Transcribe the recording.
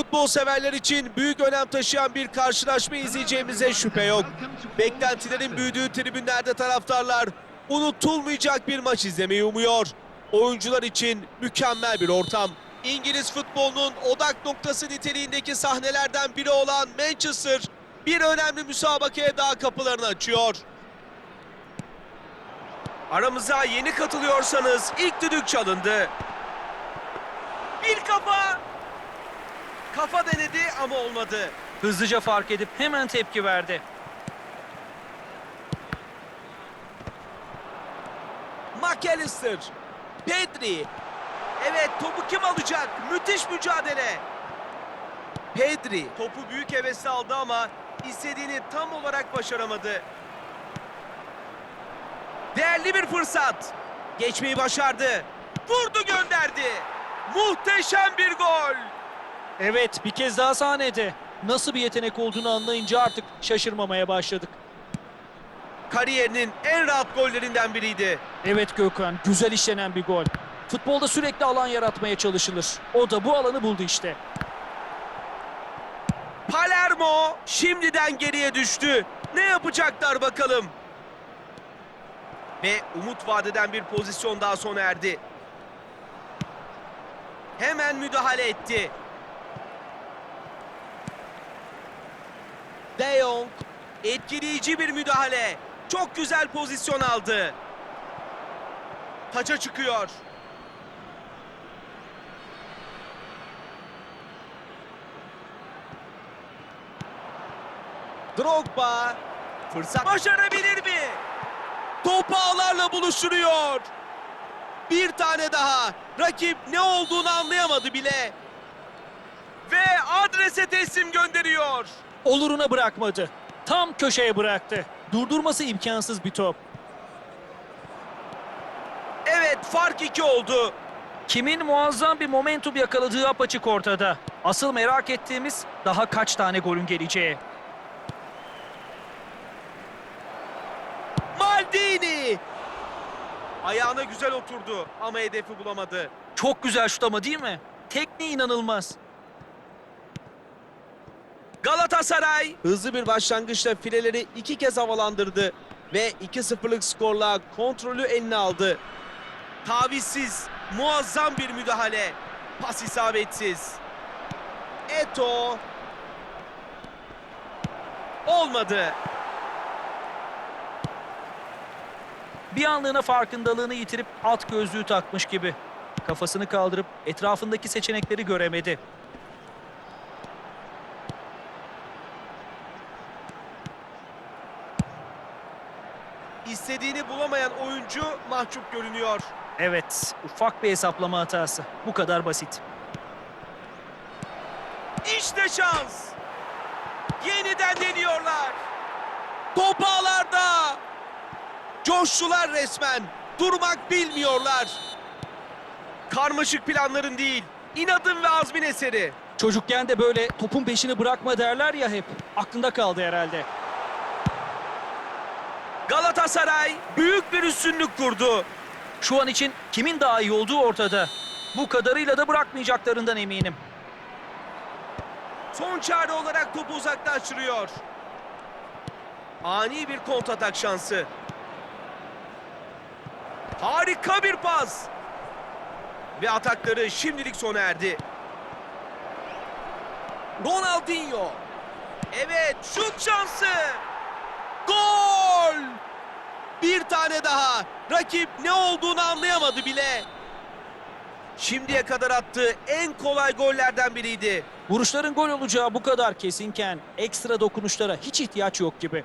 Futbol severler için büyük önem taşıyan bir karşılaşma izleyeceğimize şüphe yok. Beklentilerin büyüdüğü tribünlerde taraftarlar unutulmayacak bir maç izlemeyi umuyor. Oyuncular için mükemmel bir ortam. İngiliz futbolunun odak noktası niteliğindeki sahnelerden biri olan Manchester bir önemli müsabakaya daha kapılarını açıyor. Aramıza yeni katılıyorsanız ilk düdük çalındı. Bir kafa. Kafa denedi ama olmadı. Hızlıca fark edip hemen tepki verdi. McAllister. Pedri. Evet topu kim alacak? Müthiş mücadele. Pedri. Topu büyük hevesle aldı ama istediğini tam olarak başaramadı. Değerli bir fırsat. Geçmeyi başardı. Vurdu gönderdi. Muhteşem bir gol. Evet bir kez daha sahnede. Nasıl bir yetenek olduğunu anlayınca artık şaşırmamaya başladık. Kariyerinin en rahat gollerinden biriydi. Evet Gökhan güzel işlenen bir gol. Futbolda sürekli alan yaratmaya çalışılır. O da bu alanı buldu işte. Palermo şimdiden geriye düştü. Ne yapacaklar bakalım? Ve umut vadeden bir pozisyon daha sona erdi. Hemen müdahale etti. De Jong etkileyici bir müdahale. Çok güzel pozisyon aldı. Taça çıkıyor. Drogba fırsat başarabilir mi? Topu ağlarla buluşturuyor. Bir tane daha. Rakip ne olduğunu anlayamadı bile. Ve adrese teslim gönderiyor. Oluruna bırakmadı. Tam köşeye bıraktı. Durdurması imkansız bir top. Evet fark iki oldu. Kimin muazzam bir momentum yakaladığı apaçık ortada. Asıl merak ettiğimiz daha kaç tane golün geleceği. Maldini. Ayağına güzel oturdu ama hedefi bulamadı. Çok güzel şut ama değil mi? Tekniği inanılmaz. Galatasaray hızlı bir başlangıçla fileleri iki kez havalandırdı ve 2-0'lık skorla kontrolü eline aldı. Tavizsiz, muazzam bir müdahale. Pas isabetsiz. Eto. Olmadı. Bir anlığına farkındalığını yitirip alt gözlüğü takmış gibi. Kafasını kaldırıp etrafındaki seçenekleri göremedi. İstediğini bulamayan oyuncu mahcup görünüyor. Evet, ufak bir hesaplama hatası. Bu kadar basit. İşte şans. Yeniden deniyorlar. Top ağlarda. Coştular resmen. Durmak bilmiyorlar. Karmaşık planların değil, inadın ve azmin eseri. Çocukken de böyle topun peşini bırakma derler ya hep. Aklında kaldı herhalde. Galatasaray büyük bir üstünlük kurdu. Şu an için kimin daha iyi olduğu ortada. Bu kadarıyla da bırakmayacaklarından eminim. Son çare olarak topu uzaklaştırıyor. Ani bir kontratak şansı. Harika bir pas. Ve atakları şimdilik sona erdi. Ronaldinho. Evet şut şansı. Gol! Bir tane daha. Rakip ne olduğunu anlayamadı bile. Şimdiye kadar attığı en kolay gollerden biriydi. Vuruşların gol olacağı bu kadar kesinken ekstra dokunuşlara hiç ihtiyaç yok gibi.